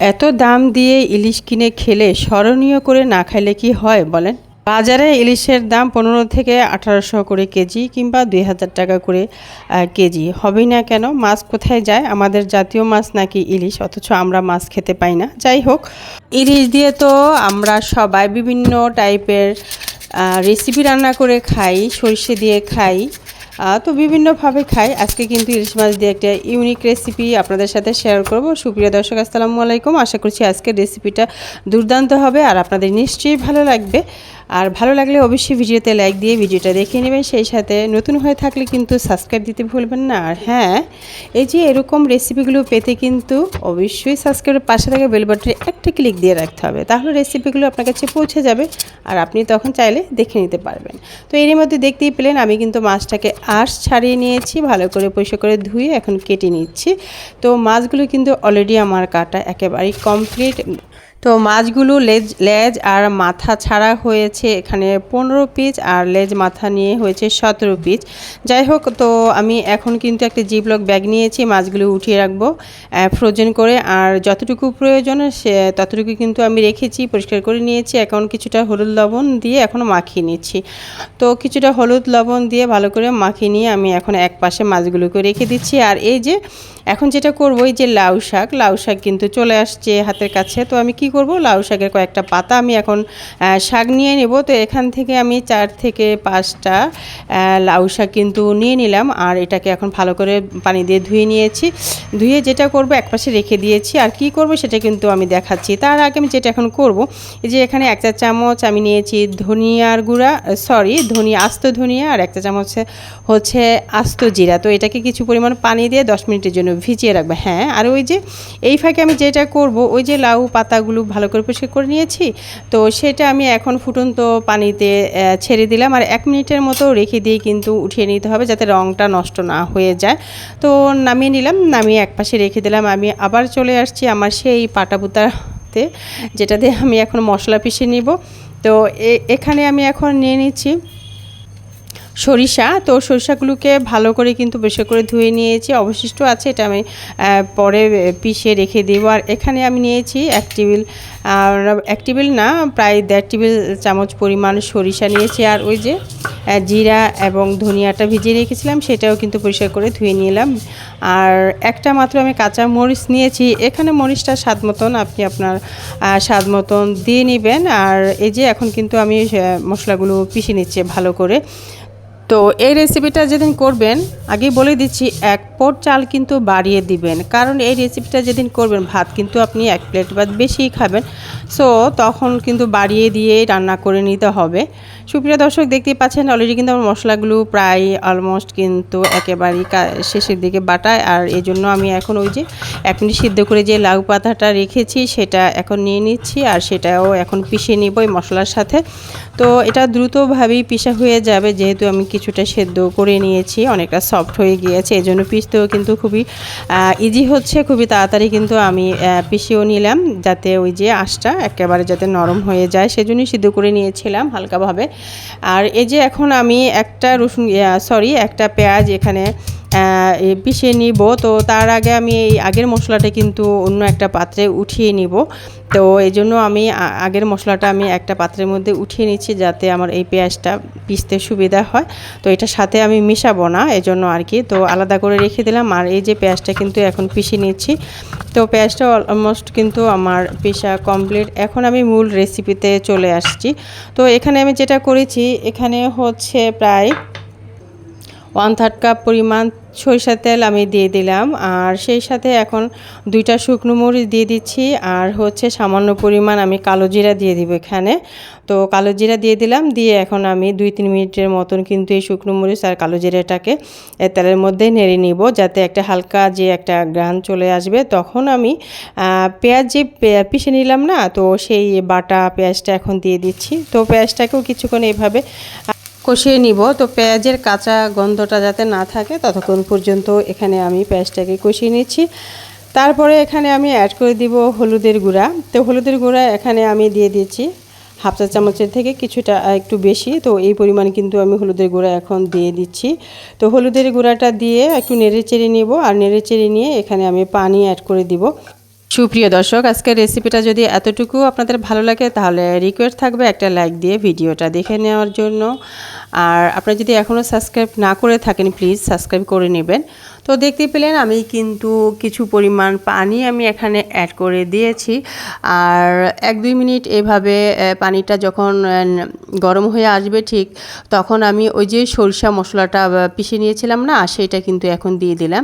এত দাম দিয়ে ইলিশ কিনে খেলে স্মরণীয় করে না খাইলে কি হয় বলেন? বাজারে ইলিশের দাম পনেরো থেকে আঠারোশো করে কেজি কিংবা দুই হাজার টাকা করে কেজি। হবেই না কেন? মাছ কোথায় যায়? আমাদের জাতীয় মাছ নাকি ইলিশ? অথচ আমরা মাছ খেতে পাই না। যাই হোক, ইলিশ দিয়ে তো আমরা সবাই বিভিন্ন টাইপের রেসিপি রান্না করে খাই, সর্ষে দিয়ে খাই। তো বিভিন্নভাবে খাই। আজকে কিন্তু ইলিশ মাছ দিয়ে একটা ইউনিক রেসিপি আপনাদের সাথে শেয়ার করব। সুপ্রিয় দর্শক, আসসালামু আলাইকুম। আশা করছি আজকের রেসিপিটা দুর্দান্ত হবে আর আপনাদের নিশ্চয়ই ভালো লাগবে। আর ভালো লাগলে অবশ্যই ভিডিওতে লাইক দিয়ে ভিডিওটা দেখে নেবেন। সেই সাথে নতুন হয়ে থাকলে কিন্তু সাবস্ক্রাইব দিতে ভুলবেন না। আর হ্যাঁ এই যে এরকম রেসিপিগুলো পেতে কিন্তু অবশ্যই সাবস্ক্রাইবের পাশে থাকা বেল বাটনে একটা ক্লিক দিয়ে রাখতে হবে। তাহলে রেসিপিগুলো আপনার কাছে পৌঁছে যাবে আর আপনি তখন চাইলে দেখে নিতে পারবেন। তো এরই মধ্যে দেখতেই পেলেন, আমি কিন্তু মাছটাকে আঁশ ছাড়িয়ে নিয়েছি, ভালো করে পরিষ্কার করে ধুয়ে এখন কেটে নিচ্ছি। তো মাছগুলো কিন্তু অলরেডি আমার কাটা একেবারেই কমপ্লিট তো মাছগুলো লেজ লেজ আর মাথা ছাড়া হয়েছে এখানে পনেরো পিস আর লেজ মাথা নিয়ে হয়েছে সতেরো পিস। যাই হোক, তো আমি এখন কিন্তু একটা জিবলক ব্যাগ নিয়েছি, মাছগুলো উঠিয়ে রাখব ফ্রোজেন করে। আর যতটুকু প্রয়োজন সে, ততটুকু কিন্তু আমি রেখেছি, পরিষ্কার করে নিয়েছি। এখন কিছুটা হলুদ লবণ দিয়ে এখন মাখিয়ে নিচ্ছি। তো কিছুটা হলুদ লবণ দিয়ে ভালো করে মাখিয়ে নিয়ে আমি এখন এক পাশে মাছগুলোকে রেখে দিচ্ছি। আর এই যে, এখন যেটা করব, এই যে লাউ শাক লাউ শাক কিন্তু চলে আসছে হাতের কাছে। তো আমি কি করব, লাউ শাকের কয়েকটা পাতা আমি এখন শাক নিয়ে নেব। তো এখান থেকে আমি চার থেকে পাঁচটা লাউ শাক কিন্তু নিয়ে নিলাম আর এটাকে এখন ভালো করে পানি দিয়ে ধুয়ে নিয়েছি। ধুয়ে যেটা করব একপাশে রেখে দিয়েছি আর কি করব সেটা কিন্তু আমি দেখাচ্ছি। তার আগে আমি যেটা এখন করব যে এখানে এক চা চামচ আমি নিয়েছি ধনিয়ার গুঁড়া সরি ধনিয়া আস্ত ধনিয়া আর এক চা চামচ হচ্ছে আস্ত জিরা। তো এটাকে কিছু পরিমাণ পানি দিয়ে দশ মিনিটের জন্য ভিজিয়ে রাখবে। হ্যাঁ আর ওই যে এই ফাঁকে আমি যেটা করব, ওই যে লাউ পাতাগুলো ভালো করে পরিষ্কার করে নিয়েছি। তো সেটা আমি এখন ফুটন্ত পানিতে ছেড়ে দিলাম। আর এক মিনিটের মতো রেখে দিয়ে কিন্তু উঠিয়ে নিতে হবে যাতে রঙটা নষ্ট না হয়ে যায়। তো নামিয়ে নিলাম, নামিয়ে এক পাশে রেখে দিলাম। আমি আবার চলে আসছি আমার সেই পাটাপুতাতে যেটাতে আমি এখন মশলা পিষে নিব। তো এখানে আমি এখন নিয়ে নিচ্ছি সরিষা, তো সরিষাগুলোকে ভালো করে কিন্তু বেশি করে ধুয়ে নিয়েছি। অবশিষ্ট আছে, এটা আমি পরে পিষে রেখে দেবো। আর এখানে আমি নিয়েছি এক টেবিল এক টেবিল না, প্রায় দেড় টেবিল চামচ পরিমাণ সরিষা নিয়েছি। আর ওই যে জিরা এবং ধনিয়াটা ভিজিয়ে রেখেছিলাম, সেটাও কিন্তু পরিষ্কার করে ধুয়ে নিলাম। আর একটা মাত্র আমি কাঁচা মরিচ নিয়েছি। এখানে মরিচটা স্বাদ মতন আপনি আপনার স্বাদ মতন দিয়ে নেবেন। আর এই যে, এখন কিন্তু আমি মশলাগুলো পিষে নিচ্ছি ভালো করে। তো এই রেসিপিটা যেদিন করবেন আগে বলে দিচ্ছি, এক পট চাল কিন্তু বাড়িয়ে দিবেন। কারণ এই রেসিপিটা যেদিন করবেন, ভাত কিন্তু আপনি এক প্লেট ভাত বেশি খাবেন। সো তখন কিন্তু বাড়িয়ে দিয়ে রান্না করে নিতে হবে। সুপ্রিয় দর্শক, দেখতেই পাচ্ছেন অলরেডি কিন্তু আমার মশলাগুলো প্রায় অলমোস্ট কিন্তু একেবারেই শেষের দিকে বাটায়। আর এই জন্য আমি এখন ওই যে এক মিনিট সিদ্ধ করে যে লাউ পাতাটা রেখেছি, সেটা এখন নিয়ে নিচ্ছি আর সেটাও এখন পিষে নিব এই মশলার সাথে। তো এটা দ্রুতভাবেই পিষা হয়ে যাবে, যেহেতু আমি কিছুটা সেদ্ধ করে নিয়েছি, অনেকটা সফট হয়ে গিয়েছে এই জন্য পিষতেও কিন্তু খুবই ইজি হচ্ছে, খুবই তাড়াতাড়ি কিন্তু আমি পিষেও নিলাম, যাতে ওই যে আঁশটা একেবারে যাতে নরম হয়ে যায়। সেজন্যই সিদ্ধ করে নিয়েছিলাম হালকাভাবে। আর এই যে এখন আমি একটা রসুন সরি একটা পেঁয়াজ এখানে পিষে নিব। তো তার আগে আমি এই আগের মশলাটা কিন্তু অন্য একটা পাত্রে উঠিয়ে নিব। তো এই জন্য আমি আগের মশলাটা আমি একটা পাত্রের মধ্যে উঠিয়ে নিচ্ছি যাতে আমার এই পেঁয়াজটা পিষতে সুবিধা হয়। তো এটার সাথে আমি মিশাবো না এই জন্য আর কি। তো আলাদা করে রেখে দিলাম। আর এই যে পেঁয়াজটা কিন্তু এখন পিষে নিচ্ছি। তো পেঁয়াজটা অলমোস্ট কিন্তু আমার পিষা কমপ্লিট এখন আমি মূল রেসিপিতে চলে আসছি। তো এখানে আমি যেটা করেছি, এখানে হচ্ছে প্রায় ওয়ান থার্ড কাপ পরিমাণ সরিষার তেল আমি দিয়ে দিলাম, আর সেই সাথে এখন দুইটা শুকনো মরিচ দিয়ে দিচ্ছি, আর হচ্ছে সামান্য পরিমাণ আমি কালো জিরা দিয়ে দিব এখানে। তো কালো জিরা দিয়ে দিলাম, দিয়ে এখন আমি দুই তিন মিনিটের মতন কিন্তু এই শুকনো মরিচ আর কালো জিরাটাকে তেলের মধ্যে নেড়ে নিব, যাতে একটা হালকা যে একটা গ্রান চলে আসবে। তখন আমি পেঁয়াজ যে পিষে নিলাম না, তো সেই বাটা পেঁয়াজটা এখন দিয়ে দিচ্ছি। তো পেঁয়াজটাকেও কিছুক্ষণ এইভাবে কষিয়ে নিব। তো পেঁয়াজের কাঁচা গন্ধটা যাতে না থাকে, ততক্ষণ পর্যন্ত এখানে আমি পেঁয়াজটাকে কষিয়ে নিচ্ছি। তারপরে এখানে আমি অ্যাড করে দিব হলুদের গুঁড়া। তো হলুদের গুঁড়া এখানে আমি দিয়ে দিচ্ছি হাফ চা চামচের থেকে কিছুটা একটু বেশি। তো এই পরিমাণ কিন্তু আমি হলুদের গুঁড়া এখন দিয়ে দিচ্ছি। তো হলুদের গুঁড়াটা দিয়ে একটু নেড়ে চেড়ে নিব। আর নেড়ে চেড়ে নিয়ে এখানে আমি পানি অ্যাড করে দিব। সুপ্রিয় দর্শক, আজকের রেসিপিটা যদি এতটুকু আপনাদের ভালো লাগে, তাহলে রিকোয়েস্ট থাকবে একটা লাইক দিয়ে ভিডিওটা দেখে নেওয়ার জন্য। আর আপনারা যদি এখনও সাবস্ক্রাইব না করে থাকেন প্লিজ সাবস্ক্রাইব করে নেবেন। তো দেখতে পেলেন আমি কিন্তু কিছু পরিমাণ পানি আমি এখানে অ্যাড করে দিয়েছি। আর এক দুই মিনিট এভাবে পানিটা যখন গরম হয়ে আসবে ঠিক, তখন আমি ওই যে সরিষা মশলাটা পিষে নিয়েছিলাম না, সেটা কিন্তু এখন দিয়ে দিলাম।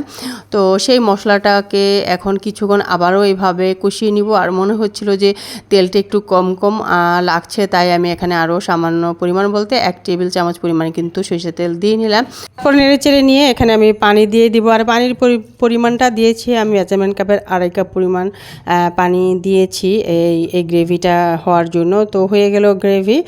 তো সেই মশলাটাকে এখন কিছুক্ষণ আবারও এভাবে কষিয়ে নিব। আর মনে হচ্ছিল যে তেলটা একটু কম কম লাগছে, তাই আমি এখানে আরও সামান্য পরিমাণ বলতে এক টেবিল চামচ পরিমাণ কিন্তু সরিষা তেল দিয়ে নিলাম। তারপর নেড়ে চেড়ে নিয়ে এখানে আমি পানি দিয়ে দিব আর পানির পরি- পরিমাণটা দিয়েছি, আমি মেজারমেন্ট কাপের আড়াই কাপ পরিমাণ পানি দিয়েছি এই এই গ্রেভিটা হওয়ার জন্য। তো হয়ে গেল গ্রেভি।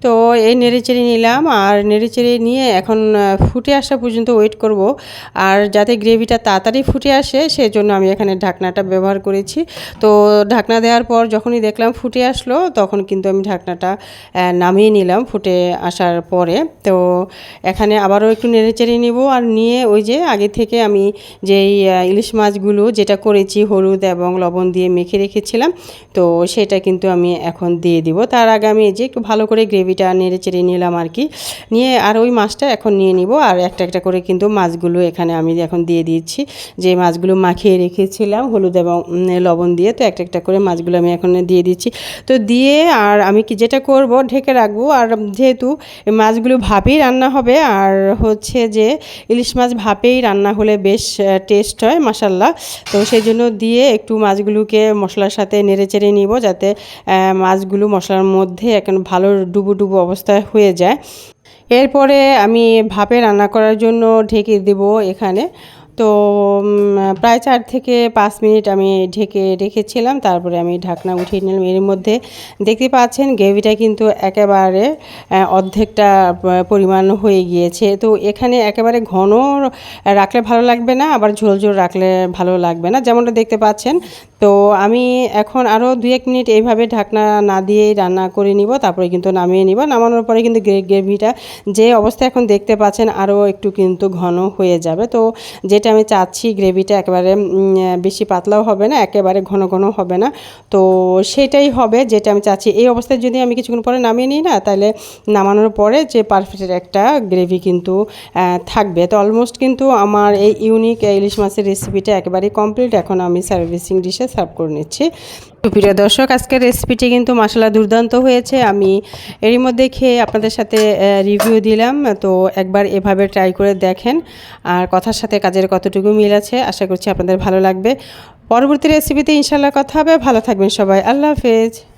তো এই নেড়ে চেড়ে নিলাম আর নেড়ে চেড়ে নিয়ে এখন ফুটে আসা পর্যন্ত ওয়েট করব। আর যাতে গ্রেভিটা তাড়াতাড়ি ফুটে আসে সেই জন্য আমি এখানে ঢাকনাটা ব্যবহার করেছি। তো ঢাকনা দেওয়ার পর যখনই দেখলাম ফুটে আসলো, তখন কিন্তু আমি ঢাকনাটা নামিয়ে নিলাম ফুটে আসার পরে। তো এখানে আবারও একটু নেড়ে চেড়ে নেব আর নিয়ে ওই যে আগে থেকে আমি যেই ইলিশ মাছগুলো যেটা করেছি হলুদ এবং লবণ দিয়ে মেখে রেখেছিলাম, তো সেটা কিন্তু আমি এখন দিয়ে দিব। তার আগে আমি যে একটু ভালো করে গ্রেভিটা নেড়ে চেড়ে নিলাম আর কি। নিয়ে আর ওই মাছটা এখন নিয়ে নিব আর একটা একটা করে কিন্তু মাছগুলো এখানে আমি এখন দিয়ে দিচ্ছি। যে মাছগুলো মাখিয়ে রেখেছিলাম, হলুদ এবং লবণ দিয়ে, তো একটা একটা করে মাছগুলো আমি এখন দিয়ে দিচ্ছি। তো দিয়ে আর আমি কি যেটা করব, ঢেকে রাখব। আর যেহেতু মাছগুলো ভাপেই রান্না হবে, আর হচ্ছে যে ইলিশ মাছ ভাপেই রান্না হলে বেশ টেস্ট হয় মাসাল্লাহ তো সেই জন্য দিয়ে একটু মাছগুলোকে মশলার সাথে নেড়ে চেড়ে নিব যাতে মাছগুলো মশলার মধ্যে এখন ভালো ডুবু ডুবু অবস্থায় হয়ে যায়। এরপরে আমি ভাপে রান্না করার জন্য ঢেকে দেব এখানে। তো প্রায় চার থেকে পাঁচ মিনিট আমি ঢেকে রেখেছিলাম। তারপরে আমি ঢাকনা উঠিয়ে নিলাম। এর মধ্যে দেখতে পাচ্ছেন গ্রেভিটা কিন্তু একেবারে অর্ধেকটা পরিমাণ হয়ে গিয়েছে। তো এখানে একেবারে ঘন রাখলে ভালো লাগবে না, আবার ঝোল ঝোল রাখলে ভালো লাগবে না। যেমনটা দেখতে পাচ্ছেন তো আমি এখন আরও দু এক মিনিট এইভাবে ঢাকনা না দিয়েই রান্না করে নিব, তারপরে কিন্তু নামিয়ে নিব। নামানোর পরে কিন্তু গ্রেভিটা যে অবস্থা এখন দেখতে পাচ্ছেন আরও একটু কিন্তু ঘন হয়ে যাবে। তো যেটা আমি চাচ্ছি গ্রেভিটা একেবারে বেশি পাতলাও হবে না, একেবারে ঘন ঘন হবে না। তো সেটাই হবে যেটা আমি চাচ্ছি। এই অবস্থায় যদি আমি কিছুক্ষণ পরে নামিয়ে নিই না, তাহলে নামানোর পরে যে পারফেক্ট একটা গ্রেভি কিন্তু থাকবে। তো অলমোস্ট কিন্তু আমার এই ইউনিক ইলিশ মাছের রেসিপিটা একেবারেই কমপ্লিট এখন আমি সার্ভিসিং ডিশে সার্ভ করে নিচ্ছি। প্রিয় দর্শক, আজকের রেসিপিটি কিন্তু মশলা দুর্দান্ত হয়েছে। আমি এরই মধ্যে খেয়ে আপনাদের সাথে রিভিউ দিলাম। তো একবার এভাবে ট্রাই করে দেখেন। আর কথার সাথে কাজের কতটুকু মিল আছে, আশা করছি আপনাদের ভালো লাগবে। পরবর্তী রেসিপিতে ইনশাল্লাহ কথা হবে। ভালো থাকবেন সবাই। আল্লাহ হাফেজ।